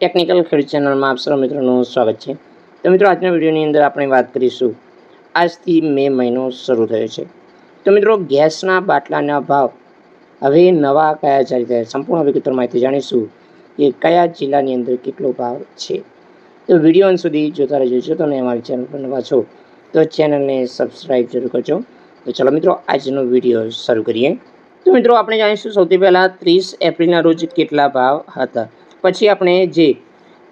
Technical ખેડૂત ચેનલમાં આપ સૌ મિત્રોનું સ્વાગત છે. તો મિત્રો, આજના વિડીયોની અંદર આપણે વાત કરીશું આજથી મે મહિનો શરૂ થયો છે. તો મિત્રો, ગેસના બાટલાના ભાવ હવે નવા કયા જારી થયા સંપૂર્ણ વિગતો માહિતી જાણીશું કે કયા જિલ્લાની અંદર કેટલો ભાવ છે. તો વીડિયો અંત સુધી જોતા રહેજો. છો તમે અમારી ચેનલ પર નવા છો, તો ચેનલને સબસ્ક્રાઈબ જરૂર કરજો. તો ચલો મિત્રો, આજનો વીડિયો શરૂ કરીએ. તો મિત્રો, આપણે જાણીશું સૌથી પહેલાં ત્રીસ એપ્રિલના રોજ કેટલા ભાવ હતા? પછી આપણે જે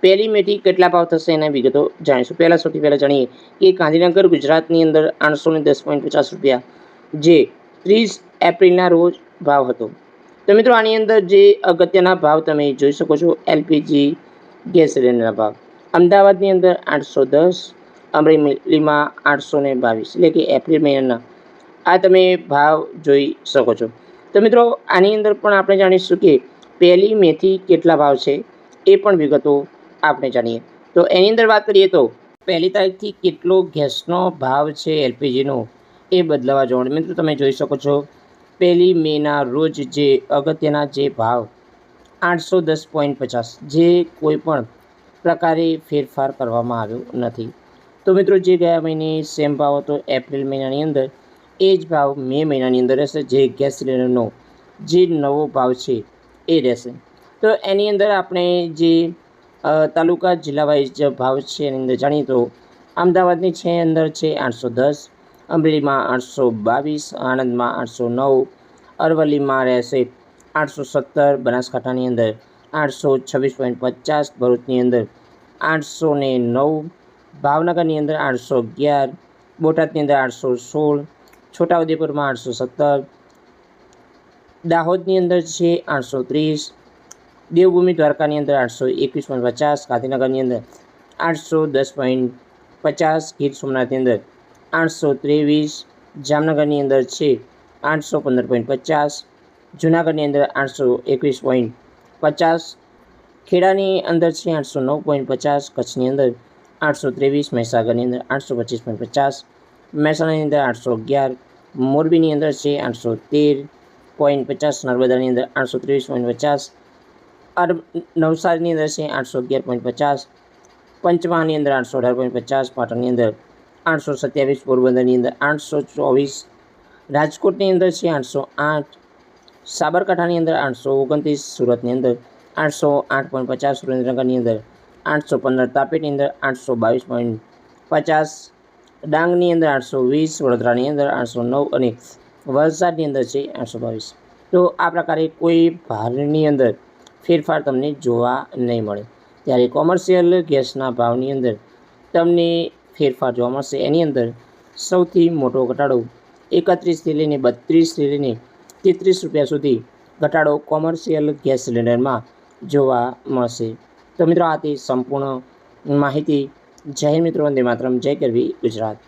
પહેલી મેથી કેટલા ભાવ થશે એના વિગતો જાણીશું. પહેલાં સૌથી પહેલાં જાણીએ કે ગાંધીનગર ગુજરાતની અંદર આઠસો ને દસ પોઈન્ટ પચાસ રૂપિયા જે ત્રીસ એપ્રિલના રોજ ભાવ હતો. તો મિત્રો, આની અંદર જે અગત્યના ભાવ તમે જોઈ શકો છો, એલપીજી, ગેસ સિલિન્ડરના ભાવ. અમદાવાદની અંદર આઠસો દસ, અમરેલીમાં આઠસો ને બાવીસ, એટલે કે એપ્રિલ મહિનાના. આ તમે ભાવ જોઈ શકો છો. તો મિત્રો, આની અંદર પણ આપણે જાણીશું કે પહેલી મેથી કેટલા ભાવ છે એ પણ વિગતો આપણે જાણીએ. તો એની અંદર વાત કરીએ તો પહેલી તારીખથી કેટલો ગેસનો ભાવ છે એલપીજીનો એ બદલાવા જોવાનું. મિત્રો, તમે જોઈ શકો છો, પહેલી મેના રોજ જે અગત્યના જે ભાવ આઠસો દસ પોઈન્ટ પચાસ, જે કોઈ પણ પ્રકારે ફેરફાર કરવામાં આવ્યો નથી. તો મિત્રો, જે ગયા મહિને સેમ ભાવ હતો એપ્રિલ મહિનાની અંદર, એ જ ભાવ મે મહિનાની અંદર રહેશે. જે ગેસ સિલિન્ડરનો જે નવો ભાવ છે એ રહેશે. તો એની અંદર આપણે જે તાલુકા જિલ્લા વાઇઝ ભાવ છે એની અંદર જાણીએ તો અમદાવાદની છે અંદર છે આઠસો દસ, અમરેલીમાં આઠસો બાવીસ, આણંદમાં આઠસો નવ, અરવલ્લીમાં રહેશે આઠસો સત્તર, બનાસકાંઠાની અંદર આઠસો છવ્વીસ પોઈન્ટ પચાસ, ભરૂચની અંદર આઠસો ને નવ, ભાવનગરની અંદર આઠસો અગિયાર, બોટાદની અંદર આઠસો સોળ, છોટાઉદેપુરમાં આઠસો સત્તર દાહોદની અંદર છે આઠસો ત્રીસ, દેવભૂમિ દ્વારકાની અંદર આઠસો એકવીસ પોઈન્ટ પચાસ, ગાંધીનગરની અંદર આઠસો દસ પોઈન્ટ પચાસ, ગીર સોમનાથની અંદર આઠસો ત્રેવીસ, જામનગરની અંદર છે આઠસો પંદર પોઈન્ટ પચાસ, જૂનાગઢની અંદર આઠસો એકવીસ પોઈન્ટ પચાસ, ખેડાની અંદર છે આઠસો નવ પોઈન્ટ પચાસ, કચ્છની અંદર આઠસો ત્રેવીસ, મહીસાગરની અંદર આઠસો પચીસ પોઈન્ટ પચાસ, મહેસાણાની અંદર આઠસો અગિયાર, મોરબીની અંદર છે આઠસો તેર પોઈન્ટ પચાસ નર્મદાની અંદર આઠસો ત્રેવીસ પોઈન્ટ પચાસ અરબ નવસારીની અંદર છે આઠસો અગિયાર પોઈન્ટ પચાસ પંચમહાલની અંદર આઠસો અઢાર પોઈન્ટ પચાસ પાટણની અંદર આઠસો સત્યાવીસ પોરબંદરની અંદર આઠસો ચોવીસ રાજકોટની અંદર છે આઠસો આઠ સાબરકાંઠાની અંદર આઠસો ઓગણત્રીસ સુરતની અંદર આઠસો આઠ પોઈન્ટ પચાસ સુરેન્દ્રનગરની અંદર આઠસો પંદર તાપીની અંદર આઠસો બાવીસ પોઈન્ટ પચાસ ડાંગની અંદર આઠસો વીસ વડોદરાની અંદર આઠસો નવ અને વલસાડની અંદર છે આઠસો બાવીસ તો આ પ્રકારે કોઈ ભારની અંદર ફેરફાર તમને જોવા નહીં મળે. ત્યારે કોમર્શિયલ ગેસના ભાવની અંદર તમને ફેરફાર જોવા મળશે, એની અંદર સૌથી મોટો ઘટાડો એકત્રીસથી લઈને બત્રીસથી લઈને તેત્રીસ રૂપિયા સુધી ઘટાડો કોમર્શિયલ ગેસ સિલિન્ડરમાં જોવા મળશે. તો મિત્રો, આ તે સંપૂર્ણ માહિતી. જય મિત્રો, વંદે માત્રમ. જય કરવી ગુજરાત.